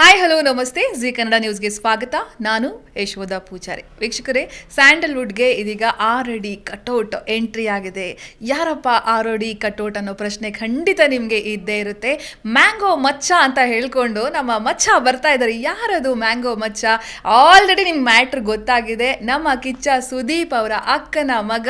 Hi hello ನಮಸ್ತೆ. G Kannada ನ್ಯೂಸ್ಗೆ ಸ್ವಾಗತ. ನಾನು ಯಶೋಧ ಪೂಜಾರಿ. ವೀಕ್ಷಕರೇ, ಸ್ಯಾಂಡಲ್ವುಡ್ಗೆ ಇದೀಗ ಆರಡಿ ಕಟೌಟ್ ಎಂಟ್ರಿ ಆಗಿದೆ. ಯಾರಪ್ಪ ಆರಡಿ ಕಟೌಟ್ ಅನ್ನೋ ಪ್ರಶ್ನೆ ಖಂಡಿತ ನಿಮಗೆ ಇದ್ದೇ ಇರುತ್ತೆ. ಮ್ಯಾಂಗೋ ಮಚ್ಚ ಅಂತ ಹೇಳ್ಕೊಂಡು ನಮ್ಮ ಮಚ್ಚ ಬರ್ತಾ ಇದ್ದಾರೆ. ಯಾರದು ಮ್ಯಾಂಗೋ ಮಚ್ಚ? ಆಲ್ರೆಡಿ ನಿಮ್ಗೆ ಮ್ಯಾಟ್ರ್ ಗೊತ್ತಾಗಿದೆ. ನಮ್ಮ ಕಿಚ್ಚ ಸುದೀಪ್ ಅವರ ಅಕ್ಕನ ಮಗ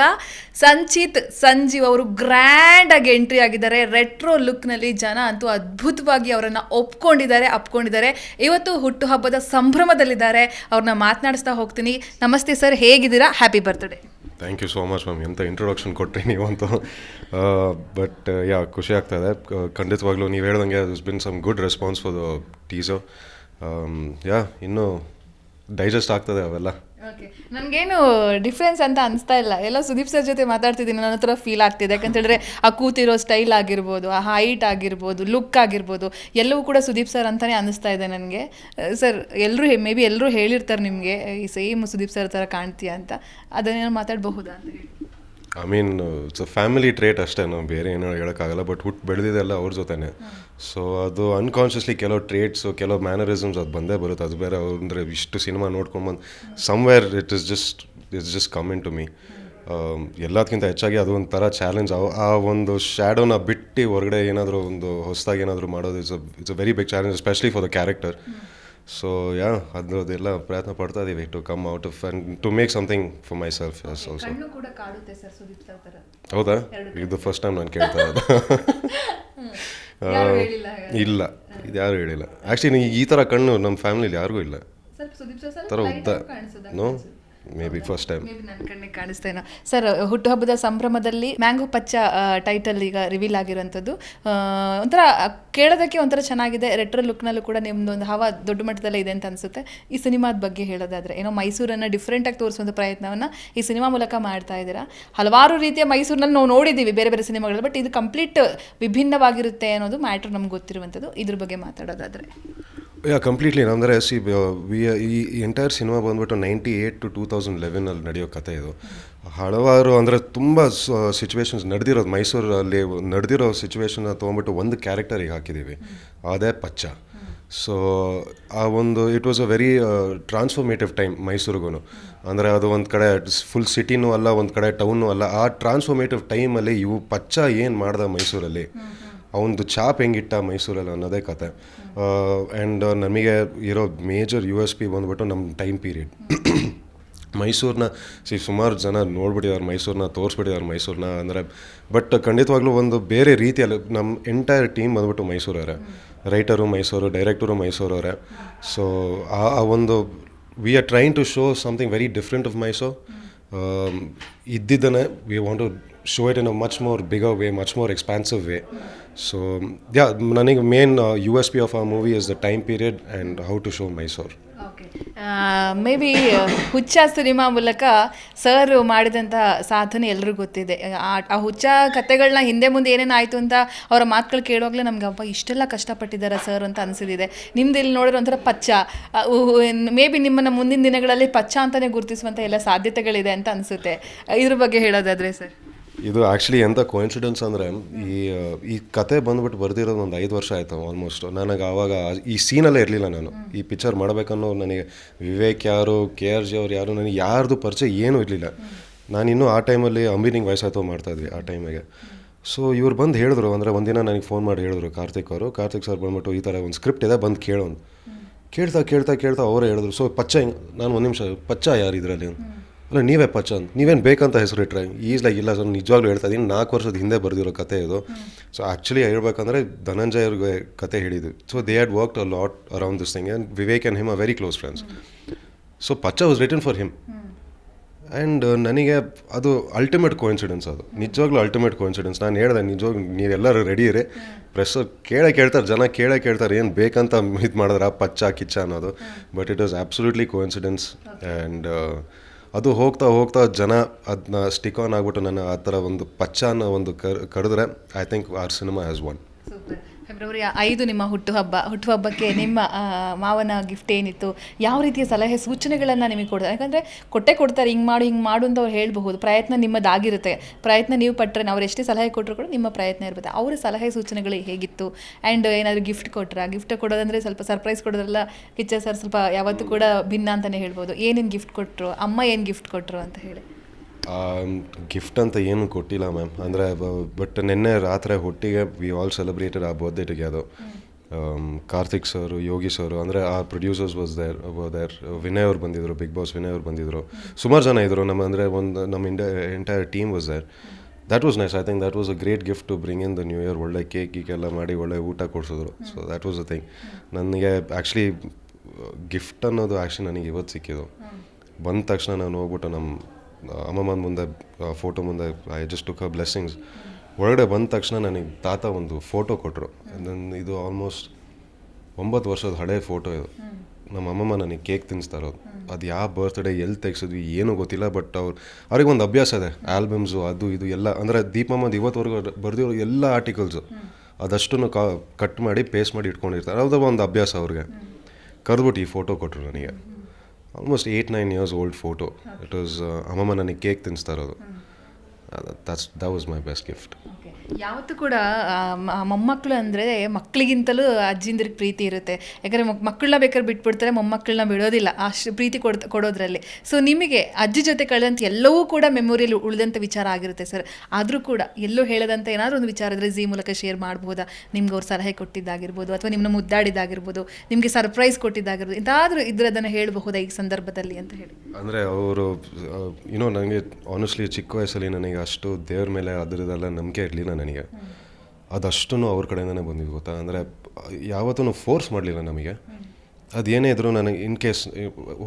ಸಂಚಿತ್ ಸಂಜೀವ್ ಅವರು ಗ್ರ್ಯಾಂಡ್ ಆಗಿ ಎಂಟ್ರಿ ಆಗಿದ್ದಾರೆ. ರೆಟ್ರೋ ಲುಕ್ನಲ್ಲಿ ಜನ ಅಂತೂ ಅದ್ಭುತವಾಗಿ ಅವರನ್ನು ಒಪ್ಕೊಂಡಿದ್ದಾರೆ, ಅಪ್ಕೊಂಡಿದ್ದಾರೆ. ಇವತ್ತು ಹುಟ್ಟುಹಬ್ಬದ ಸಂಭ್ರಮದಲ್ಲಿದ್ದಾರೆ. ಅವ್ರನ್ನ ಮಾತನಾಡಿಸ್ತಾ ಹೋಗ್ತೀನಿ. ನಮಸ್ತೆ ಸರ್, ಹೇಗಿದ್ದೀರಾ? Happy birthday thank you so much ma'am ಎಂಥ ಇಂಟ್ರೊಡಕ್ಷನ್ ಕೊಟ್ರಿ ನೀವಂತೂ. ಬಟ್ ಯಾ, ಖುಷಿ ಆಗ್ತಾ ಇದೆ. ಖಂಡಿತವಾಗ್ಲೂ ನೀವು ಹೇಳ್ದಂಗೆ this been some good response for the teaser yeah, ಇನ್ನೂ ಡೈಜೆಸ್ಟ್ ಆಗ್ತದೆ ಅವೆಲ್ಲ. ಓಕೆ ನನಗೇನು ಡಿಫ್ರೆನ್ಸ್ ಅಂತ ಅನಿಸ್ತಾ ಇಲ್ಲ. ಎಲ್ಲ ಸುದೀಪ್ ಸರ್ ಜೊತೆ ಮಾತಾಡ್ತಿದ್ದೀನಿ ನನ್ನ ಹತ್ರ ಫೀಲ್ ಆಗ್ತಿದೆ. ಯಾಕಂತೇಳಿದ್ರೆ ಆ ಕೂತಿರೋ ಸ್ಟೈಲ್ ಆಗಿರ್ಬೋದು, ಆ ಹೈಟ್ ಆಗಿರ್ಬೋದು ಲುಕ್ ಆಗಿರ್ಬೋದು, ಎಲ್ಲವೂ ಕೂಡ ಸುದೀಪ್ ಸರ್ ಅಂತಲೇ ಅನಿಸ್ತಾ ಇದೆ ನನಗೆ. ಸರ್ ಎಲ್ಲರೂ ಮೇ ಬಿ ಎಲ್ಲರೂ ಹೇಳಿರ್ತಾರೆ ನಿಮಗೆ, ಈ ಸೇಮ್ ಸುದೀಪ್ ಸರ್ ಥರ ಕಾಣ್ತೀಯ? ಅಂತ. ಅದನ್ನೇನೋ ಮಾತಾಡಬಹುದಾ ಅಂತ I mean it's a family trait ಅಷ್ಟೇ, ನಾವು ಬೇರೆ ಏನೋ ಹೇಳೋಕ್ಕಾಗಲ್ಲ ಬಟ್ ಹುಟ್ಟು ಬೆಳೆದಿದ್ದೆಲ್ಲ ಅವ್ರ ಜೊತೆನೆ. ಸೊ ಅದು ಅನ್ಕಾನ್ಷಿಯಸ್ಲಿ ಕೆಲವು ಟ್ರೇಟ್ಸು ಕೆಲವು ಮ್ಯಾನರಿಸಮ್ಸ್ ಅದು ಬಂದೇ ಬರುತ್ತೆ. ಅದು ಬೇರೆ ಅವ್ರು ಅಂದರೆ ಇಷ್ಟು ಸಿನಿಮಾ ನೋಡ್ಕೊಂಡು ಬಂದು somewhere it is just it's just coming to me ಎಲ್ಲದಕ್ಕಿಂತ ಹೆಚ್ಚಾಗಿ ಅದು ಒಂಥರ ಚಾಲೆಂಜ್ ಆ ಒಂದು ಶ್ಯಾಡೋನ ಬಿಟ್ಟು ಹೊರಗಡೆ ಏನಾದರೂ ಒಂದು ಹೊಸದಾಗಿ ಏನಾದರೂ ಮಾಡೋದು it's it's a very big challenge specially for the character so yeah ಅದರದ್ದೆಲ್ಲ ಪ್ರಯತ್ನ ಪಡ್ತಾ ಇದ್ದೀವಿ to come out of and to make something for myself as also ಹೌದಾ? ಇದು ಫಸ್ಟ್ ಟೈಮ್ ನಾನು ಕೇಳ್ತಾ ಇರೋದು. ಹೇಳಿಲ್ಲ ಇಲ್ಲ ಇದು ಯಾರು ಹೇಳಿಲ್ಲ. ಆ್ಯಕ್ಚುಲಿ ಈ ಥರ ಕಣ್ಣು ನಮ್ಮ ಫ್ಯಾಮಿಲಿಯಲ್ಲಿ ಯಾರಿಗೂ ಇಲ್ಲ. ಥರ ಉದ್ದ no maybe first time maybe ನನ್ನ ಕಣ್ಣಿಗೆ ಕಾಣಿಸ್ತೇನೋ ಸರ್ ಹುಟ್ಟುಹಬ್ಬದ ಸಂಭ್ರಮದಲ್ಲಿ ಮ್ಯಾಂಗೋ ಪಚ್ಚ ಟೈಟಲ್ ಈಗ ರಿವೀಲ್ ಆಗಿರೋಂಥದ್ದು ಒಂಥರ ಕೇಳೋದಕ್ಕೆ ಒಂಥರ ಚೆನ್ನಾಗಿದೆ. ರೆಟ್ರೋ ಲುಕ್ನಲ್ಲೂ ಕೂಡ ನಿಮ್ದು ಒಂದು ಹವಾ ದೊಡ್ಡ ಮಟ್ಟದಲ್ಲೇ ಇದೆ ಅಂತ ಅನಿಸುತ್ತೆ. ಈ ಸಿನಿಮಾದ ಬಗ್ಗೆ ಹೇಳೋದಾದ್ರೆ ಏನೋ ಮೈಸೂರನ್ನು ಡಿಫ್ರೆಂಟಾಗಿ ತೋರಿಸುವಂಥ ಪ್ರಯತ್ನವನ್ನು ಈ ಸಿನಿಮಾ ಮೂಲಕ ಮಾಡ್ತಾ ಇದ್ದೀರಾ? ಹಲವಾರು ರೀತಿಯ ಮೈಸೂರಿನಲ್ಲಿ ನಾವು ನೋಡಿದ್ದೀವಿ ಬೇರೆ ಬೇರೆ ಸಿನಿಮಾಗಳಲ್ಲಿ ಬಟ್ ಇದು ಕಂಪ್ಲೀಟ್ ವಿಭಿನ್ನವಾಗಿರುತ್ತೆ ಅನ್ನೋದು ಮ್ಯಾಟ್ರ್ ನಮ್ಗೆ ಗೊತ್ತಿರುವಂಥದ್ದು. ಇದ್ರ ಬಗ್ಗೆ ಮಾತಾಡೋದಾದ್ರೆ. ಯಾ ಕಂಪ್ಲೀಟ್ಲಿ ಅಂದರೆ ಸಿ ವಿ ಈ ಎಂಟೈರ್ ಸಿನಿಮಾ ಬಂದ್ಬಿಟ್ಟು ninety eight to two thousand ಲೆವೆನಲ್ಲಿ ನಡೆಯೋ ಕತೆ ಇದು. ಹಲವಾರು, ಅಂದರೆ ತುಂಬ ಸಿಚುವೇಶನ್ಸ್ ನಡೆದಿರೋದು. ಮೈಸೂರಲ್ಲಿ ನಡೆದಿರೋ ಸಿಚುವೇಶನ್ನ ತೊಗೊಂಬಿಟ್ಟು ಒಂದು ಕ್ಯಾರೆಕ್ಟರಿಗೆ ಹಾಕಿದ್ದೀವಿ ಅದೇ ಪಚ್ಚ. ಸೊ ಆ ಒಂದು it was a very transformative time ಮೈಸೂರಿಗೂ ಅಂದರೆ ಅದು ಒಂದು ಕಡೆ ಫುಲ್ ಸಿಟಿನೂ ಅಲ್ಲ, ಒಂದು ಕಡೆ ಟೌನು ಅಲ್ಲ. ಆ ಟ್ರಾನ್ಸ್ಫಾರ್ಮೇಟಿವ್ ಟೈಮಲ್ಲಿ ಇವು ಪಚ್ಚ ಏನು ಮಾಡ್ದ ಮೈಸೂರಲ್ಲಿ? ಅವನದು ಚಾಪ್ ಹೆಂಗಿಟ್ಟ ಮೈಸೂರಲ್ಲಿ ಅನ್ನೋದೇ ಕತೆ. ಆ್ಯಂಡ್ ನಮಗೆ ಇರೋ ಮೇಜರ್ ಯು ಎಸ್ ಪಿ ಬಂದ್ಬಿಟ್ಟು ನಮ್ಮ ಟೈಮ್ ಪೀರಿಯಡ್ ಮೈಸೂರನ್ನ ಸಿ ಸುಮಾರು ಜನ ನೋಡ್ಬಿಟ್ಟಿದ್ದಾರೆ ಮೈಸೂರನ್ನ ತೋರಿಸ್ಬಿಟ್ಟಿದ್ದಾರೆ ಮೈಸೂರನ್ನ ಅಂದರೆ ಬಟ್ ಖಂಡಿತವಾಗ್ಲೂ ಒಂದು ಬೇರೆ ರೀತಿಯಲ್ಲಿ ನಮ್ಮ ಎಂಟೈರ್ ಟೀಮ್ ಬಂದ್ಬಿಟ್ಟು ಮೈಸೂರವರೇ. ರೈಟರು ಮೈಸೂರು ಡೈರೆಕ್ಟರು ಮೈಸೂರವರೇ. ಸೊ ಆ ಆ ಒಂದು we are trying to show something very different of Mysuru ಇದ್ದಿದ್ದನ್ನೇ we want to it in a much more bigger way much more expansive way so yeah ನನಗೆ main U S P of a movie is the time period and how to show Mysuru maybe Huccha cinema ಮೂಲಕ sir ಮಾಡಿದಂಥ ಸಾಧನೆ ಎಲ್ರಿಗೂ ಗೊತ್ತಿದೆ. ಆ ಹುಚ್ಚ ಕತೆಗಳನ್ನ ಹಿಂದೆ ಮುಂದೆ ಏನೇನು ಆಯಿತು ಅಂತ ಅವರ ಮಾತುಗಳು ಕೇಳುವಾಗಲೇ ನಮ್ಗೆ ಅಪ್ಪ ಇಷ್ಟೆಲ್ಲ ಕಷ್ಟಪಟ್ಟಿದ್ದಾರೆ ಸರ್ ಅಂತ ಅನಿಸಿದಿದೆ. ನಿಮ್ದು ಇಲ್ಲಿ ನೋಡಿರೋ ಒಂಥರ ಪಚ್ಚ. ಮೇ ಬಿ ನಿಮ್ಮನ್ನು ಮುಂದಿನ ದಿನಗಳಲ್ಲಿ ಪಚ್ಚ ಅಂತಲೇ ಗುರುತಿಸುವಂಥ ಎಲ್ಲ ಸಾಧ್ಯತೆಗಳಿದೆ ಅಂತ ಅನಿಸುತ್ತೆ. ಇದ್ರ ಬಗ್ಗೆ ಹೇಳೋದಾದರೆ ಸರ್ ಇದು ಆ್ಯಕ್ಚುಲಿ ಎಂಥ ಕೋಇನ್ಸಿಡೆನ್ಸ್ ಅಂದರೆ ಈ ಈ ಕತೆ ಬಂದ್ಬಿಟ್ಟು ಬರ್ದಿರೋದು ಒಂದು ಐದು ವರ್ಷ ಆಯಿತು ಆಲ್ಮೋಸ್ಟ್ ನನಗೆ ಆವಾಗ ಈ ಸೀನಲ್ಲೇ ಇರಲಿಲ್ಲ ನಾನು. ಈ ಪಿಕ್ಚರ್ ಮಾಡಬೇಕನ್ನೋ ನನಗೆ ವಿವೇಕ್ ಯಾರು ಕೆ ಆರ್ ಜಿ ಅವ್ರು ಯಾರು ನನಗೆ ಯಾರ್ದು ಪರಿಚಯ ಏನೂ ಇರಲಿಲ್ಲ. ನಾನು ಇನ್ನೂ ಆ ಟೈಮಲ್ಲಿ ಅಂಬಿನಿಂಗ್ ವಯಸ್ಸಾಯ್ತು ಮಾಡ್ತಾಯಿದ್ವಿ ಆ ಟೈಮಿಗೆ ಸೊ ಇವ್ರು ಬಂದು ಹೇಳಿದ್ರು ಅಂದರೆ ಒಂದಿನ ನನಗೆ ಫೋನ್ ಮಾಡಿ ಹೇಳಿದ್ರು ಕಾರ್ತಿಕ್ ಅವರು. ಕಾರ್ತಿಕ್ ಸರ್ ಬಂದ್ಬಿಟ್ಟು ಈ ಥರ ಒಂದು ಸ್ಕ್ರಿಪ್ಟ್ ಇದೆ ಬಂದು ಕೇಳೋನು ಕೇಳ್ತಾ ಕೇಳ್ತಾ ಕೇಳ್ತಾ ಅವರೇ ಹೇಳಿದ್ರು. ಸೊ ಪಚ್ಚ ಹೆಂಗ್ ನಾನು ಒಂದು ನಿಮಿಷ ಪಚ್ಚ ಯಾರು ಇದರಲ್ಲಿ ಅಲ್ಲ ನೀವೇ ಪಚ್ಚ ಅಂತ ನೀವೇನು ಬೇಕಂತ ಹೆಸರು ಇಟ್ಟರೆ ಈಸ್ ಲೈಕ್ ಇಲ್ಲ ಸರ್ ನಿಜವಾಗ್ಲೂ ಹೇಳ್ತಾ ಇದ್ದೀನಿ ನಾಲ್ಕು ವರ್ಷದ ಹಿಂದೆ ಬರೆದಿರೋ ಕತೆ ಇದು. ಸೊ ಆ್ಯಕ್ಚುಲಿ ಹೇಳ್ಬೇಕಂದ್ರೆ ಧನಂಜಯ್ ಅವ್ರಿಗೆ ಕತೆ ಹೇಳಿದ್ದು. So they had work a lot around this thing and Vivek and him a very close friends so Paccha was written for him. And ನನಗೆ ಅದು ಅಲ್ಟಿಮೇಟ್ ಕೋಇನ್ಸಿಡೆನ್ಸ್ ಅದು. ನಿಜವಾಗ್ಲೂ ಅಲ್ಟಿಮೇಟ್ ಕೋಇನ್ಸಿಡೆನ್ಸ್ ನಾನು ಹೇಳ್ದೆ ನಿಜವಾಗ್ಲೂ ನೀವೆಲ್ಲರೂ ರೆಡಿ ಇರಿ. ಪ್ರೆಸ್ ಕೇಳೇ ಕೇಳ್ತಾರೆ ಜನ ಕೇಳೇ ಕೇಳ್ತಾರೆ ಏನು ಬೇಕಂತ ಇದು ಮಾಡಿದ್ರೆ ಪಚ್ಚ ಕಿಚ್ಚ ಅನ್ನೋದು. But it was absolutely coincidence and ಅದು ಹೋಗ್ತಾ ಹೋಗ್ತಾ ಜನ ಅದನ್ನ ಸ್ಟಿಕ್ ಆನ್ ಆಗ್ಬಿಟ್ಟು ನನ್ನ ಆ ಥರ ಒಂದು ಪಚ್ಚ ಅನ್ನೋ ಒಂದು ಕರ್ ಕಡಿದ್ರೆ I think our cinema has one February ಐದು ನಿಮ್ಮ ಹುಟ್ಟುಹಬ್ಬ. ಹುಟ್ಟುಹಬ್ಬಕ್ಕೆ ನಿಮ್ಮ ಮಾವನ ಗಿಫ್ಟ್ ಏನಿತ್ತು? ಯಾವ ರೀತಿಯ ಸಲಹೆ ಸೂಚನೆಗಳನ್ನು ನಿಮಗೆ ಕೊಡ್ತಾರೆ? ಯಾಕಂದರೆ ಕೊಟ್ಟೆ ಕೊಡ್ತಾರೆ, ಹಿಂಗೆ ಮಾಡು ಹಿಂಗೆ ಮಾಡು ಅಂತ ಅವ್ರು ಹೇಳಬಹುದು. ಪ್ರಯತ್ನ ನಿಮ್ಮದಾಗಿರುತ್ತೆ. ಪ್ರಯತ್ನ ನೀವು ಪಟ್ಟರೆ ಅವ್ರು ಎಷ್ಟೇ ಸಲಹೆ ಕೊಟ್ಟರು ಕೂಡ ನಿಮ್ಮ ಪ್ರಯತ್ನ ಇರುತ್ತೆ. ಅವರ ಸಲಹೆ ಸೂಚನೆಗಳು ಹೇಗಿತ್ತು? ಆ್ಯಂಡ್ ಏನಾದರೂ ಗಿಫ್ಟ್ ಕೊಟ್ಟರೆ ಗಿಫ್ಟ್ ಕೊಡೋದಂದರೆ ಸ್ವಲ್ಪ ಸರ್ಪ್ರೈಸ್ ಕೊಡೋದ್ರಲ್ಲ ಕಿಚ್ಚ ಸರ್ ಸ್ವಲ್ಪ ಯಾವತ್ತೂ ಕೂಡ ಭಿನ್ನ ಅಂತಲೇ ಹೇಳ್ಬೋದು. ಏನೇನು ಗಿಫ್ಟ್ ಕೊಟ್ಟರು ಅಮ್ಮ ಏನು ಗಿಫ್ಟ್ ಕೊಟ್ಟರು ಅಂತ ಹೇಳಿ. ಗಿಫ್ಟ್ ಅಂತ ಏನು ಕೊಟ್ಟಿಲ್ಲ ಮ್ಯಾಮ್ ಅಂದರೆ ಬಟ್ ನಿನ್ನೆ ರಾತ್ರಿ ಹೊಟ್ಟಿಗೆ we all celebrated a birthday together Karthik sir Yogi sir ಅಂದರೆ ಆ producers was there there Vinay ಅವ್ರು ಬಂದಿದ್ರು ಬಿಗ್ ಬಾಸ್ ವಿನಯ್ ಅವ್ರು ಬಂದಿದ್ರು. ಸುಮಾರು ಜನ ಇದ್ದರು ನಮ್ಮ ಅಂದರೆ ಒಂದು ನಮ್ಮ ಇಂಡ entire team was there that was nice I think that was a great gift to bring in the new year ಒಳ್ಳೆ ಕೇಕ್ ಗೀಕೆಲ್ಲ ಮಾಡಿ ಒಳ್ಳೆ ಊಟ ಕೊಡಿಸಿದ್ರು. So that was a thing ನನಗೆ ಆ್ಯಕ್ಚುಲಿ ಗಿಫ್ಟ್ ಅನ್ನೋದು ಆ್ಯಕ್ಚುಲಿ ನನಗೆ ಇವತ್ತು ಸಿಕ್ಕಿದ್ದು. ಬಂದ ತಕ್ಷಣ ನಾನು ಹೋಗ್ಬಿಟ್ಟು ನಮ್ಮ ಅಮ್ಮಮ್ಮನ ಮುಂದೆ ಫೋಟೋ ಮುಂದೆ I just took a blessings ಒಳಗಡೆ ಬಂದ ತಕ್ಷಣ ನನಗೆ ತಾತ ಒಂದು ಫೋಟೋ ಕೊಟ್ಟರು ನನ್ನ ಇದು ಆಲ್ಮೋಸ್ಟ್ ಒಂಬತ್ತು ವರ್ಷದ ಹಳೆ ಫೋಟೋ ಇದು. ನಮ್ಮ ಅಮ್ಮಮ್ಮ ನನಗೆ ಕೇಕ್ ತಿನ್ನಿಸ್ತಾ ಅದು ಯಾವ ಬರ್ತ್ಡೇ ಎಲ್ಲಿ ತೆಗ್ಸಿದ್ವಿ, ಏನೂ ಗೊತ್ತಿಲ್ಲ ಬಟ್ ಅವ್ರು, ಅವ್ರಿಗೆ ಒಂದು ಅಭ್ಯಾಸ ಇದೆ. ಆಲ್ಬಮ್ಸು ಅದು, ಇದು ಎಲ್ಲ, ಅಂದರೆ ದೀಪಮ್ಮದು ಇವತ್ತುವರೆಗೂ ಬರೆದಿರೋ ಎಲ್ಲ ಆರ್ಟಿಕಲ್ಸು ಅದಷ್ಟನ್ನು ಕಾ ಕಟ್ ಮಾಡಿ ಪೇಸ್ಟ್ ಮಾಡಿ ಇಟ್ಕೊಂಡಿರ್ತಾರೆ. ಅದು ಒಂದು ಅಭ್ಯಾಸ ಅವ್ರಿಗೆ. ಕರೆದ್ಬಿಟ್ಟು ಈ ಫೋಟೋ ಕೊಟ್ಟರು ನನಗೆ. Almost eight nine years old photo it was ಅಮ್ಮಮ್ಮ ನನಗೆ ಕೇಕ್ ತಿನ್ನಿಸ್ತಾ ಇರೋದು. That's the was my best gift ಯಾವತ್ತೂ ಕೂಡ ಮೊಮ್ಮಕ್ಕಳು ಅಂದರೆ ಮಕ್ಕಳಿಗಿಂತಲೂ ಅಜ್ಜಿಂದ್ರಿಗೆ ಪ್ರೀತಿ ಇರುತ್ತೆ. ಯಾಕಂದರೆ ಮಕ್ಕಳನ್ನ ಬೇಕಾದ್ರೆ ಬಿಟ್ಬಿಡ್ತಾರೆ ಮೊಮ್ಮಕ್ಕಳನ್ನ ಬಿಡೋದಿಲ್ಲ. ಅಷ್ಟು ಪ್ರೀತಿ ಕೊಡ್ ಕೊಡೋದ್ರಲ್ಲಿ. ಸೊ ನಿಮಗೆ ಅಜ್ಜಿ ಜೊತೆ ಕಳೆದಂಥ ಎಲ್ಲವೂ ಕೂಡ ಮೆಮೊರಿಯಲ್ಲಿ ಉಳಿದಂಥ ವಿಚಾರ ಆಗಿರುತ್ತೆ ಸರ್. ಆದರೂ ಕೂಡ ಎಲ್ಲೂ ಹೇಳದಂಥ ಏನಾದರೂ ಒಂದು ವಿಚಾರ ಇದ್ರೆ ಝೀ ಮೂಲಕ ಶೇರ್ ಮಾಡ್ಬೋದಾ? ನಿಮ್ಗೆ ಅವ್ರು ಸಲಹೆ ಕೊಟ್ಟಿದ್ದಾಗಿರ್ಬೋದು ಅಥವಾ ನಿಮ್ಮನ್ನ ಮುದ್ದಾಡಿದ್ದಾಗಿರ್ಬೋದು ನಿಮಗೆ ಸರ್ಪ್ರೈಸ್ ಕೊಟ್ಟಿದ್ದಾಗಿರ್ಬೋದು ಇಂಥಾದರೂ ಇದ್ರೆ ಅದನ್ನು ಹೇಳಬಹುದಾ ಈ ಸಂದರ್ಭದಲ್ಲಿ ಅಂತ ಹೇಳಿ? ಅಂದರೆ ಅವರು ಏನೋ ನನಗೆ ಆನೆಸ್ಟ್ಲಿ ಚಿಕ್ಕ ವಯಸ್ಸಲ್ಲಿ ನನಗೆ ಅಷ್ಟು ದೇವ್ರ ಮೇಲೆ ಅದರದೆಲ್ಲ ನಂಬಿಕೆ ಇರಲಿಲ್ಲ ನನಗೆ. ಅದಷ್ಟು ಅವ್ರ ಕಡೆಯಿಂದನೇ ಬಂದಿದ್ದು ಗೊತ್ತಾ? ಅಂದರೆ ಯಾವತ್ತೂ ಫೋರ್ಸ್ ಮಾಡಲಿಲ್ಲ ನಮಗೆ. ಅದೇನೇ ಇದ್ರು ನನಗೆ ಇನ್ ಕೇಸ್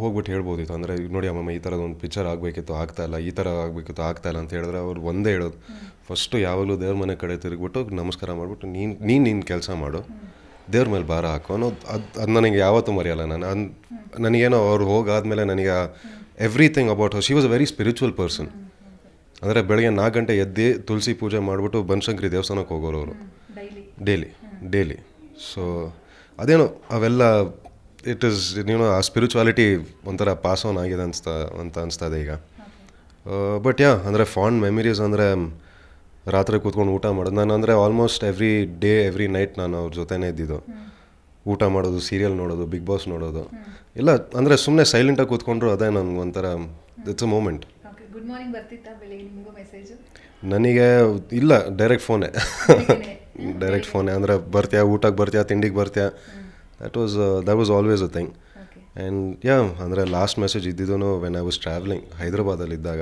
ಹೋಗ್ಬಿಟ್ಟು ಹೇಳ್ಬೋದಿತ್ತು. ಅಂದರೆ ನೋಡಿ ಅಮ್ಮಮ್ಮ ಈ ಥರದ ಒಂದು ಪಿಕ್ಚರ್ ಆಗಬೇಕಿತ್ತು ಆಗ್ತಾ ಇಲ್ಲ ಈ ಥರ ಆಗಬೇಕಿತ್ತು ಆಗ್ತಾ ಇಲ್ಲ ಅಂತ ಹೇಳಿದ್ರೆ ಅವ್ರು ಒಂದೇ ಹೇಳೋದು. ಫಸ್ಟು ಯಾವಾಗಲೂ ದೇವ್ರ ಮನೆ ಕಡೆ ತಿರುಗಿಬಿಟ್ಟು ನಮಸ್ಕಾರ ಮಾಡಿಬಿಟ್ಟು ನೀನು ನೀನು ನಿನ್ನ ಕೆಲಸ ಮಾಡು. ದೇವ್ರ ಮೇಲೆ ಭಾರ ಹಾಕು ಅನ್ನೋದು ಅದು ಅದು ನನಗೆ ಯಾವತ್ತೂ ಮರೆಯಲ್ಲ ನಾನು. ಅನ್ ನನಗೇನೋ ಅವ್ರು ಹೋಗಾದ್ಮೇಲೆ ನನಗೆ everything about she was a very spiritual person ಅಂದರೆ ಬೆಳಗ್ಗೆ ನಾಲ್ಕು ಗಂಟೆ ಎದ್ದು ತುಳಸಿ ಪೂಜೆ ಮಾಡಿಬಿಟ್ಟು ಬನಶಂಕರಿ ದೇವಸ್ಥಾನಕ್ಕೆ ಹೋಗೋರು ಅವರು. ಡೈಲಿ? ಡೈಲಿ ಸೊ ಅದೇನೋ ಅವೆಲ್ಲ ಇಟ್ ಇಸ್ ನೀನು ಆ ಸ್ಪಿರಿಚುವಾಲಿಟಿ ಒಂಥರ ಪಾಸ್ ಆನ್ ಆಗಿದೆ ಅನಿಸ್ತಾ ಅಂತ ಅನಿಸ್ತಾ ಇದೆ ಈಗ ಬಟ್ ಯಾ ಅಂದರೆ ಫಾಂಡ್ ಮೆಮರೀಸ್ ಅಂದರೆ ರಾತ್ರಿ ಕೂತ್ಕೊಂಡು ಊಟ ಮಾಡೋದು. ನಾನು ಅಂದರೆ almost every day every night ನಾನು ಅವ್ರ ಜೊತೆನೇ ಇದ್ದಿದ್ದು. ಊಟ ಮಾಡೋದು ಸೀರಿಯಲ್ ನೋಡೋದು ಬಿಗ್ ಬಾಸ್ ನೋಡೋದು. ಇಲ್ಲ ಅಂದರೆ ಸುಮ್ಮನೆ ಸೈಲೆಂಟಾಗಿ ಕೂತ್ಕೊಂಡ್ರು ಅದೇ ನನಗೆ ಒಂಥರ it's a moment good morning ಬರ್ತಿತ್ತಾ ಬೆಳಿಗ್ಗೆ ನಿಮಗೂ ಮೆಸೇಜು ನನಗೆ ಇಲ್ಲ ಡೈರೆಕ್ಟ್ ಫೋನೇ ಡೈರೆಕ್ಟ್ ಫೋನೇ ಅಂದರೆ ಬರ್ತೀಯಾ ಊಟಕ್ಕೆ ಬರ್ತೀಯಾ ತಿಂಡಿಗೆ ಬರ್ತೀಯಾ? That was that was always a thing and yeah ಅಂದರೆ ಲಾಸ್ಟ್ ಮೆಸೇಜ್ ಇದ್ದಿದ್ದು ವೆನ್ ಐ ವಾಸ್ ಟ್ರಾವೆಲಿಂಗ್ ಹೈದ್ರಾಬಾದಲ್ಲಿ ಇದ್ದಾಗ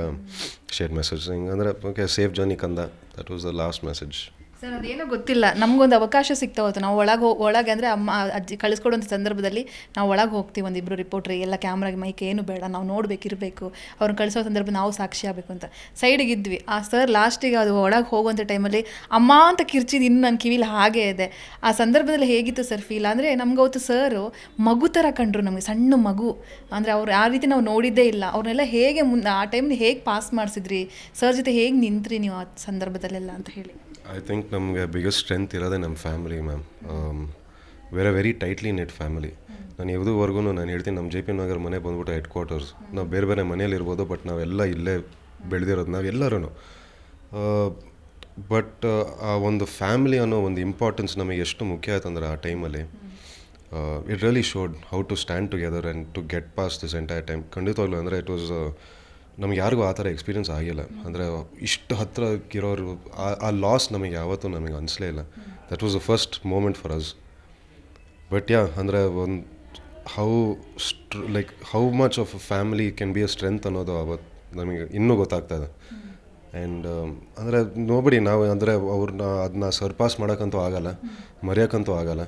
ಶೇರ್ ಮೆಸೇಜ್ ಹಿಂಗೆ ಅಂದರೆ ಓಕೆ ಸೇಫ್ ಜರ್ನಿ ಕಂದ. That was the last message sir, ಅದೇನೋ ಗೊತ್ತಿಲ್ಲ. ನಮಗೊಂದು ಅವಕಾಶ ಸಿಗ್ತಾ ಹೋಯ್ತು. ನಾವು ಒಳಗೆ ಒಳಗೆ ಅಂದರೆ ಅಮ್ಮ, ಅಜ್ಜಿ ಕಳಿಸ್ಕೊಡುವಂಥ ಸಂದರ್ಭದಲ್ಲಿ ನಾವು ಒಳಗೆ ಹೋಗ್ತೀವಿ ಒಂದಿಬ್ಬರು ರಿಪೋರ್ಟ್ರಿ ಎಲ್ಲ ಕ್ಯಾಮ್ರಾಗೆ ಮೈಕ್ ಏನು ಬೇಡ, ನಾವು ನೋಡಬೇಕಿರಬೇಕು ಅವ್ರನ್ನ ಕಳಿಸೋ ಸಂದರ್ಭ ನಾವು ಸಾಕ್ಷಿ ಆಗಬೇಕು ಅಂತ. ಸೈಡಿಗೆ ಇದ್ವಿ. ಆ ಸರ್ ಲಾಸ್ಟಿಗೆ ಅದು ಒಳಗೆ ಹೋಗುವಂಥ ಟೈಮಲ್ಲಿ ಅಮ್ಮ ಅಂತ ಕಿರ್ಚಿದ್ದು ಇನ್ನು ನನ್ನ ಕಿವಿಲಿ ಹಾಗೆ ಇದೆ. ಆ ಸಂದರ್ಭದಲ್ಲಿ ಹೇಗಿತ್ತು ಸರ್ ಫೀಲ್ ಅಂದರೆ ನಮ್ಗೆ ಅವತ್ತು ಸರು ಮಗು ಥರ ಕಂಡ್ರು ನಮಗೆ, ಸಣ್ಣ ಮಗು. ಅಂದರೆ ಅವ್ರು ಆ ರೀತಿ ನಾವು ನೋಡಿದ್ದೇ ಇಲ್ಲ. ಅವ್ರನ್ನೆಲ್ಲ ಹೇಗೆ ಮುಂದೆ ಆ ಟೈಮ್ನ ಹೇಗೆ ಪಾಸ್ ಮಾಡಿಸಿದ್ರಿ? ಸರ್ ಜೊತೆ ಹೇಗೆ ನಿಂತ್ರಿ ನೀವು ಆ ಸಂದರ್ಭದಲ್ಲೆಲ್ಲ ಅಂತ ಹೇಳಿ. ಐ ಥಿಂಕ್ ನಮಗೆ ಬಿಗ್ಗೆಸ್ಟ್ ಸ್ಟ್ರೆಂತ್ ಇರೋದೇ ನಮ್ಮ family ma'am were a very tightly knit family ನಾನು ಯಾವುದೂವರೆಗೂ ನಾನು ಹೇಳ್ತೀನಿ ನಮ್ಮ ಜೆ ಪಿ ನಗರ್ ಮನೆ ಬಂದ್ಬಿಟ್ಟು ಹೆಡ್ ಕ್ವಾರ್ಟರ್ಸ್ ನಾವು ಬೇರೆ ಬೇರೆ ಮನೇಲಿರ್ಬೋದು ಬಟ್ ನಾವೆಲ್ಲ ಇಲ್ಲೇ ಬೆಳೆದಿರೋದು ನಾವೆಲ್ಲರೂ ಬಟ್ ಆ ಒಂದು ಫ್ಯಾಮಿಲಿ ಅನ್ನೋ ಒಂದು ಇಂಪಾರ್ಟೆನ್ಸ್ ನಮಗೆ ಎಷ್ಟು ಮುಖ್ಯ ಆಯ್ತಂದ್ರೆ ಆ ಟೈಮಲ್ಲಿ it really showed how to stand together and to get pass this entire time ಖಂಡಿತವಾಗ್ಲೂ ಅಂದರೆ ಇಟ್ ವಾಸ್ ನಮ್ಗೆ ಯಾರಿಗೂ ಆ ಥರ ಎಕ್ಸ್ಪೀರಿಯನ್ಸ್ ಆಗಿಲ್ಲ. ಅಂದರೆ ಇಷ್ಟು ಹತ್ತಿರಕ್ಕಿರೋರು ಆ- ಲಾಸ್ ನಮಗೆ ಯಾವತ್ತೂ ನಮಗೆ ಅನಿಸಲೇ ಇಲ್ಲ. That was the first moment for us but yeah ಅಂದರೆ ಒಂದು how ಸ್ಟ್ರ like how much of family can be a strength ಅನ್ನೋದು ಅವತ್ತು ನಮಗೆ ಇನ್ನೂ ಗೊತ್ತಾಗ್ತಾ ಇದೆ. ಆ್ಯಂಡ್ ಅಂದರೆ ನೋಬಡಿ ನಾವು ಅಂದರೆ ಅವ್ರನ್ನ ಅದನ್ನ ಸರ್ಪಾಸ್ ಮಾಡೋಕ್ಕಂತೂ ಆಗಲ್ಲ, ಮರೆಯೋಕ್ಕಂತೂ ಆಗಲ್ಲ.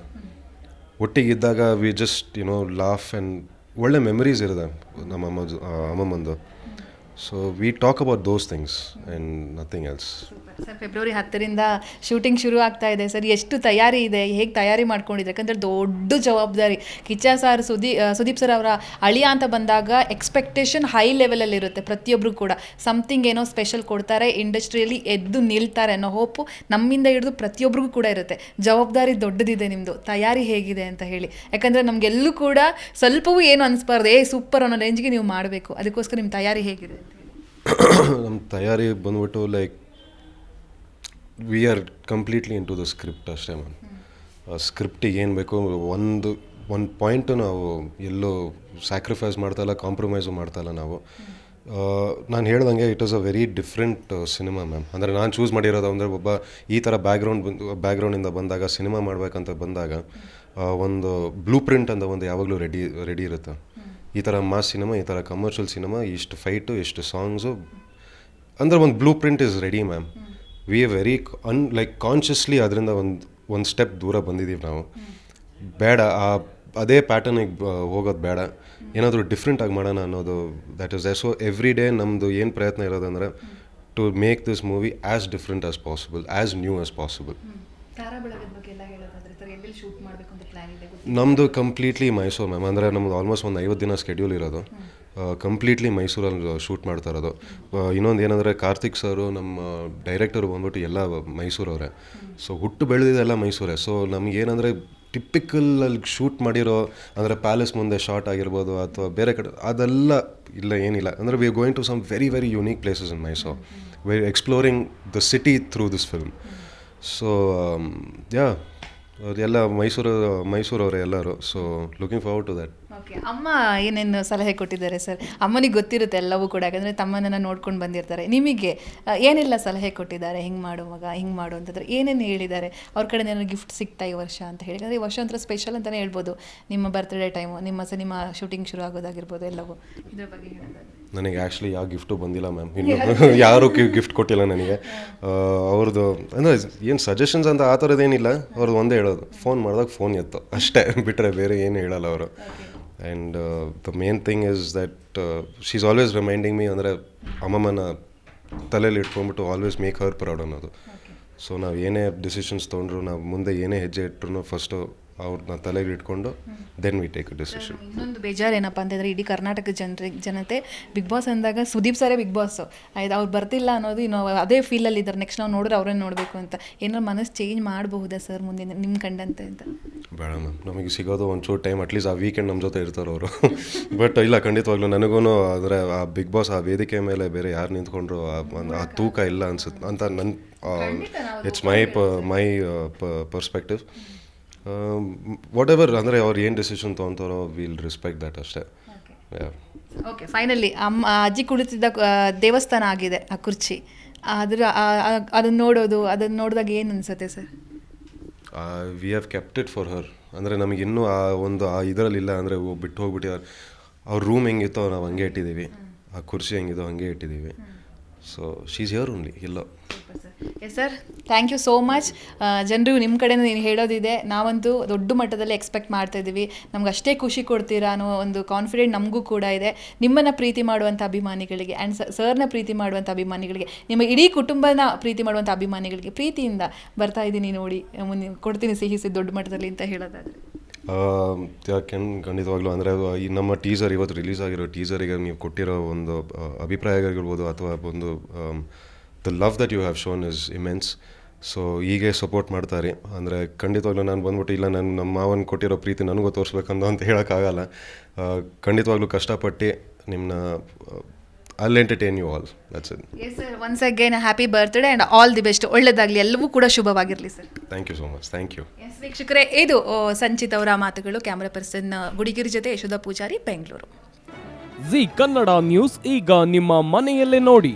ಒಟ್ಟಿಗಿದ್ದಾಗ we just you know laugh and ಒಳ್ಳೆ ಮೆಮರೀಸ್ ಇರುತ್ತೆ ನಮ್ಮ ಅಮ್ಮ ಅಮ್ಮಮ್ಮಂದು. So we talk about those things and nothing else. Super. Sir February ಹತ್ತರಿಂದ ಶೂಟಿಂಗ್ ಶುರು ಆಗ್ತಾ ಇದೆ. ಸರ್, ಎಷ್ಟು ತಯಾರಿ ಇದೆ? ಹೇಗೆ ತಯಾರಿ ಮಾಡ್ಕೊಂಡಿದ್ರೆ ಯಾಕಂದರೆ ದೊಡ್ಡ ಜವಾಬ್ದಾರಿ. ಕಿಚ್ಚ ಸರ್, ಸುದೀ ಸುದೀಪ್ ಸರ್ ಅವರ ಅಳಿಯ ಅಂತ ಬಂದಾಗ ಎಕ್ಸ್ಪೆಕ್ಟೇಷನ್ ಹೈ ಲೆವೆಲಲ್ಲಿ ಇರುತ್ತೆ ಪ್ರತಿಯೊಬ್ಬರು ಕೂಡ. ಸಮಥಿಂಗ್ ಏನೋ ಸ್ಪೆಷಲ್ ಕೊಡ್ತಾರೆ ಇಂಡಸ್ಟ್ರಿಯಲ್ಲಿ ಎದ್ದು ನಿಲ್ತಾರೆ ಅನ್ನೋ ಹೋಪು ನಮ್ಮಿಂದ ಹಿಡಿದು ಪ್ರತಿಯೊಬ್ಬರಿಗೂ ಕೂಡ ಇರುತ್ತೆ. ಜವಾಬ್ದಾರಿ ದೊಡ್ಡದಿದೆ ನಿಮ್ಮದು ತಯಾರಿ ಹೇಗಿದೆ ಅಂತ ಹೇಳಿ. ಯಾಕಂದರೆ ನಮಗೆಲ್ಲೂ ಕೂಡ ಸ್ವಲ್ಪವೂ ಏನು ಅನಿಸ್ಬಾರ್ದು. ಏ ಸೂಪರ್ ಅನ್ನೋ ರೇಂಜ್ಗೆ ನೀವು ಮಾಡಬೇಕು. ಅದಕ್ಕೋಸ್ಕರ ನಿಮ್ಮ ತಯಾರಿ ಹೇಗಿದೆ ನಮ್ಮ ತಯಾರಿ ಬಂದ್ಬಿಟ್ಟು like we are completely into the script ಅಷ್ಟೇ ಮ್ಯಾಮ್ ಆ ಸ್ಕ್ರಿಪ್ಟಿಗೆ ಏನು ಬೇಕು ಒಂದು ಒಂದು ಪಾಯಿಂಟು ನಾವು ಎಲ್ಲೂ ಸ್ಯಾಕ್ರಿಫೈಸ್ ಮಾಡ್ತಾಯಿಲ್ಲ ಕಾಂಪ್ರಮೈಸು ಮಾಡ್ತಾಯಿಲ್ಲ ನಾವು. ನಾನು ಹೇಳ್ದಂಗೆ it is a very different cinema ma'am ಅಂದರೆ ನಾನು ಚೂಸ್ ಮಾಡಿರೋದು ಅಂದರೆ ಒಬ್ಬ ಈ ಥರ ಬ್ಯಾಕ್ಗ್ರೌಂಡ್ ಬಂದು ಬ್ಯಾಕ್ಗ್ರೌಂಡಿಂದ ಬಂದಾಗ ಸಿನಿಮಾ ಮಾಡಬೇಕಂತ ಬಂದಾಗ ಒಂದು ಬ್ಲೂ ಪ್ರಿಂಟ್ ಅಂತ ಒಂದು ಯಾವಾಗಲೂ ರೆಡಿ ರೆಡಿ ಇರುತ್ತೆ. ಈ ಥರ ಮಾಸ್ ಸಿನಿಮಾ ಈ ಥರ ಕಮರ್ಷಿಯಲ್ ಸಿನಿಮಾ ಇಷ್ಟು ಫೈಟು ಇಷ್ಟು ಸಾಂಗ್ಸು ಅಂದರೆ ಒಂದು blueprint is ready ma'am we a very unlike consciously ಅದರಿಂದ ಒಂದು ಒಂದು ಸ್ಟೆಪ್ ದೂರ ಬಂದಿದ್ದೀವಿ ನಾವು. ಬೇಡ ಆ ಅದೇ ಪ್ಯಾಟರ್ನಿಗೆ ಹೋಗೋದು ಬೇಡ. ಏನಾದರೂ ಡಿಫ್ರೆಂಟಾಗಿ ಮಾಡೋಣ ಅನ್ನೋದು that is the so every day ನಮ್ಮದು ಏನು ಪ್ರಯತ್ನ ಇರೋದಂದ್ರೆ to make this movie as different as possible as new as possible ನಮ್ಮದು ಕಂಪ್ಲೀಟ್ಲಿ ಮೈಸೂರು ಮ್ಯಾಮ್ ಅಂದರೆ ನಮ್ಮದು ಆಲ್ಮೋಸ್ಟ್ ಒಂದು ಐವತ್ತು ದಿನ ಸ್ಕೆಡ್ಯೂಲ್ ಇರೋದು. ಕಂಪ್ಲೀಟ್ಲಿ ಮೈಸೂರಲ್ಲಿ ಶೂಟ್ ಮಾಡ್ತಾ ಇರೋದು. ಇನ್ನೊಂದು ಏನಂದರೆ ಕಾರ್ತಿಕ್ ಸರು ನಮ್ಮ ಡೈರೆಕ್ಟರ್ ಬಂದ್ಬಿಟ್ಟು ಎಲ್ಲ ಮೈಸೂರವರೇ. ಸೊ ಹುಟ್ಟು ಬೆಳೆದಿದ್ದೆಲ್ಲ ಮೈಸೂರೇ. ಸೊ ನಮಗೇನಂದರೆ ಟಿಪಿಕಲ್ ಅಲ್ಲಿ ಶೂಟ್ ಮಾಡಿರೋ, ಅಂದರೆ ಪ್ಯಾಲೇಸ್ ಮುಂದೆ ಶಾರ್ಟ್ ಆಗಿರ್ಬೋದು ಅಥವಾ ಬೇರೆ ಕಡೆ, ಅದೆಲ್ಲ ಇಲ್ಲ, ಏನಿಲ್ಲ. ಅಂದರೆ we going to some very very unique places in Mysuru we exploring the city through this film so yeah ಅದೆಲ್ಲ ಮೈಸೂರು, ಮೈಸೂರವರೇ ಎಲ್ಲರೂ. So looking forward to that okay ಅಮ್ಮ ಏನೇನು ಸಲಹೆ ಕೊಟ್ಟಿದ್ದಾರೆ ಸರ್ ಅಮ್ಮನಿಗೆ ಗೊತ್ತಿರುತ್ತೆ ಎಲ್ಲವೂ ಕೂಡ ಯಾಕಂದರೆ ತಮ್ಮನನ್ನು ನೋಡ್ಕೊಂಡು ಬಂದಿರ್ತಾರೆ. ನಿಮಗೆ ಏನೆಲ್ಲ ಸಲಹೆ ಕೊಟ್ಟಿದ್ದಾರೆ? ಹಿಂಗೆ ಮಾಡು ಮಗ ಹಿಂಗೆ ಮಾಡು ಅಂತಂದರೆ ಏನೇನು ಹೇಳಿದ್ದಾರೆ? ಅವ್ರ ಕಡೆ ನನಗೆ ಗಿಫ್ಟ್ ಸಿಗ್ತಾ ಈ ವರ್ಷ ಅಂತ ಹೇಳಿ ಅಂದರೆ ಈ ವರ್ಷ ಒಂಥರ ಸ್ಪೆಷಲ್ ಅಂತಲೇ ಹೇಳ್ಬೋದು. ನಿಮ್ಮ ಬರ್ತ್ಡೇ ಟೈಮು ನಿಮ್ಮ ಸಿನಿಮಾ ಶೂಟಿಂಗ್ ಶುರು ಆಗೋದಾಗಿರ್ಬೋದು ಎಲ್ಲವೂ. ಇದ್ರ ಬಗ್ಗೆ ಹೇಳಿದ್ದಾರೆ. ನನಗೆ ಆ್ಯಕ್ಚುಲಿ ಯಾವ ಗಿಫ್ಟು ಬಂದಿಲ್ಲ ಮ್ಯಾಮ್ ಇನ್ನು ಯಾರೂ ಗಿಫ್ಟ್ ಕೊಟ್ಟಿಲ್ಲ ನನಗೆ. ಅವ್ರದ್ದು ಅಂದರೆ ಏನು ಸಜೆಷನ್ಸ್ ಅಂತ ಆ ಥರದ್ದೇನಿಲ್ಲ ಅವ್ರದ್ದು ಒಂದೇ ಹೇಳೋದು. ಫೋನ್ ಮಾಡಿದಾಗ ಫೋನ್ ಎತ್ತು. ಅಷ್ಟೇ ಬಿಟ್ಟರೆ ಬೇರೆ ಏನು ಹೇಳಲ್ಲ ಅವರು. And the main thing is that she is always reminding me ಅಂದರೆ ಅಮ್ಮಮ್ಮನ ತಲೆಯಲ್ಲಿ ಇಟ್ಕೊಂಡ್ಬಿಟ್ಟು ಆಲ್ವೇಸ್ ಮೇಕ್ ಹರ್ ಪ್ರೌಡ್ ಅನ್ನೋದು. ಸೊ ನಾವು ಏನೇ ಡಿಸಿಷನ್ಸ್ ತೊಗೊಂಡ್ರು ನಾವು ಮುಂದೆ ಏನೇ ಹೆಜ್ಜೆ ಇಟ್ಟರು ಫಸ್ಟು ಅವ್ರನ್ನ ತಲೆಗೆ ಇಟ್ಕೊಂಡು ದೆನ್ ವಿ ಟೇಕ್ ಡಿಸಿಷನ್ ಇನ್ನೊಂದು ಬೇಜಾರು ಏನಪ್ಪ ಅಂತಂದರೆ ಇಡೀ ಕರ್ನಾಟಕ ಜನರಿಗೆ ಜನತೆ ಬಿಗ್ ಬಾಸ್ ಅಂದಾಗ ಸುದೀಪ್ ಸರೇ ಬಿಗ್ ಬಾಸ್ ಆಯ್ತು ಅವ್ರು ಬರ್ತಿಲ್ಲ ಅನ್ನೋದು ಇನ್ನು ಅದೇ ಫೀಲಲ್ಲಿ ಇದ್ದಾರೆ. ನೆಕ್ಸ್ಟ್ ನಾವು ನೋಡಿದ್ರೆ ಅವ್ರನ್ನ ನೋಡಬೇಕು ಅಂತ. ಏನಾದ್ರು ಮನಸ್ಸು ಚೇಂಜ್ ಮಾಡಬಹುದಾ ಸರ್ ಮುಂದಿನ ನಿಮ್ಮ ಕಂಡಂತೆ ಅಂತ? ಬೇಡ ಮ್ಯಾಮ್ ನಮಗೆ ಸಿಗೋದು ಒಂಚೂರು ಟೈಮ್ ಅಟ್ಲೀಸ್ಟ್ ಆ ವೀಕೆಂಡ್ ನಮ್ಮ ಜೊತೆ ಇರ್ತಾರೆ ಅವರು. ಬಟ್ ಇಲ್ಲ ಖಂಡಿತವಾಗ್ಲೂ ನನಗೂ ಅಂದರೆ ಆ ಬಿಗ್ ಬಾಸ್ ಆ ವೇದಿಕೆ ಮೇಲೆ ಬೇರೆ ಯಾರು ನಿಂತ್ಕೊಂಡ್ರು ಆ ಆ ತೂಕ ಇಲ್ಲ ಅನ್ಸುತ್ತೆ ಅಂತ ನನ್ನ ಇಟ್ಸ್ ಮೈ ಪ ಮೈ ಪರ್ಸ್ಪೆಕ್ಟಿವ್ ವಾಟ್ ಎವರ್ ಅಂದರೆ ಅವ್ರು ಏನು ಡಿಸಿಷನ್ ತೊಗೊತಾರೋ ವಿಲ್ ರೆಸ್ಪೆಕ್ಟ್ ದಟ್ ಅಷ್ಟೇ. ಓಕೆ ಫೈನಲಿ ಅಮ್ಮ ಅಜ್ಜಿ ಕುಳಿತಿದ್ದ ದೇವಸ್ಥಾನ ಆಗಿದೆ ಆ ಕುರ್ಚಿ. ಅದರ ಅದನ್ನು ನೋಡೋದು ಅದನ್ನು ನೋಡಿದಾಗ ಏನು ಅನಿಸುತ್ತೆ sir? We have kept it for her ಅಂದರೆ ನಮಗಿನ್ನೂ ಇನ್ನೂ ಆ ಒಂದು ಆ ಇದರಲ್ಲಿಲ್ಲ ಅಂದರೆ ಬಿಟ್ಟು ಹೋಗ್ಬಿಟ್ಟಿದ್ದಾರೆ ಅವ್ರ ರೂಮ್ ಹೆಂಗಿತ್ತೋ ನಾವು ಹಂಗೆ ಇಟ್ಟಿದ್ದೀವಿ. ಆ ಕುರ್ಚಿ ಹೆಂಗಿದೋ ಹಂಗೆ ಇಟ್ಟಿದ್ದೀವಿ. ಸೊ ಶೀಸ್ ಹಿಯರ್ ಓನ್ಲಿ ಇಲ್ಲೋ yes sir thank you so much ಜನರು ನಿಮ್ಮ ಕಡೆಯಿಂದ ನೀನು ಹೇಳೋದಿದೆ. ನಾವಂತೂ ದೊಡ್ಡ ಮಟ್ಟದಲ್ಲಿ ಎಕ್ಸ್ಪೆಕ್ಟ್ ಮಾಡ್ತಾ ಇದ್ದೀವಿ. ನಮ್ಗೆ ಅಷ್ಟೇ ಖುಷಿ ಕೊಡ್ತೀರಾ ಅನ್ನೋ ಒಂದು ಕಾನ್ಫಿಡೆಂಟ್ ನಮಗೂ ಕೂಡ ಇದೆ. ನಿಮ್ಮನ್ನು ಪ್ರೀತಿ ಮಾಡುವಂಥ ಅಭಿಮಾನಿಗಳಿಗೆ ಆ್ಯಂಡ್ ಸರ್ನ ಪ್ರೀತಿ ಮಾಡುವಂಥ ಅಭಿಮಾನಿಗಳಿಗೆ ನಿಮ್ಮ ಇಡೀ ಕುಟುಂಬನ ಪ್ರೀತಿ ಮಾಡುವಂಥ ಅಭಿಮಾನಿಗಳಿಗೆ ಪ್ರೀತಿಯಿಂದ ಬರ್ತಾ ಇದ್ದೀನಿ ನೋಡಿ. ಕೊಡ್ತೀನಿ ಸಿಹಿಸಿ ದೊಡ್ಡ ಮಟ್ಟದಲ್ಲಿ ಅಂತ ಹೇಳೋದಾದರೆ. ಕೆನ್ ಖಂಡಿತವಾಗ್ಲೂ ಅಂದರೆ ಈ ನಮ್ಮ ಟೀಸರ್ ಇವತ್ತು ರಿಲೀಸ್ ಆಗಿರೋ ಟೀಸರಿಗೆ ನೀವು ಕೊಟ್ಟಿರೋ ಒಂದು ಅಭಿಪ್ರಾಯಗಳಿರ್ಬೋದು ಅಥವಾ ಒಂದು the love that you have shown is immense so ಹೀಗೆ ಸಪೋರ್ಟ್ ಮಾಡ್ತಾರೆ. ಅಂದರೆ ಖಂಡಿತವಾಗ್ಲೂ ನಾನು ಬಂದ್ಬಿಟ್ಟು ಇಲ್ಲ ನಾನು ನಮ್ಮ ಮಾವನ ಕೊಟ್ಟಿರೋ ಪ್ರೀತಿ ನನಗೂ ತೋರಿಸ್ಬೇಕಂದು ಅಂತ ಹೇಳೋಕ್ಕಾಗಲ್ಲ. ಖಂಡಿತವಾಗ್ಲೂ ಕಷ್ಟಪಟ್ಟು ನಿಮ್ಮನ್ನ ಅಲ್ಲಿ entertain you all that's it yes sir once again happy birthday and all the best ಒಳ್ಳೆಯದಾಗಲಿ ಎಲ್ಲವೂ ಕೂಡ ಶುಭವಾಗಿರಲಿ sir thank you so much thank you yes ವೀಕ್ಷಕರೇ ಇದು ಸಂಚಿತ್ ಅವರ ಮಾತುಗಳು. ಕ್ಯಾಮ್ರಾ ಪರ್ಸನ್ ಗುಡಿಗಿರಿ ಜೊತೆ ಯಶೋಧ ಪೂಜಾರಿ ಬೆಂಗಳೂರು. ಜಿ ಕನ್ನಡ ನ್ಯೂಸ್ ಈಗ ನಿಮ್ಮ ಮನೆಯಲ್ಲೇ ನೋಡಿ.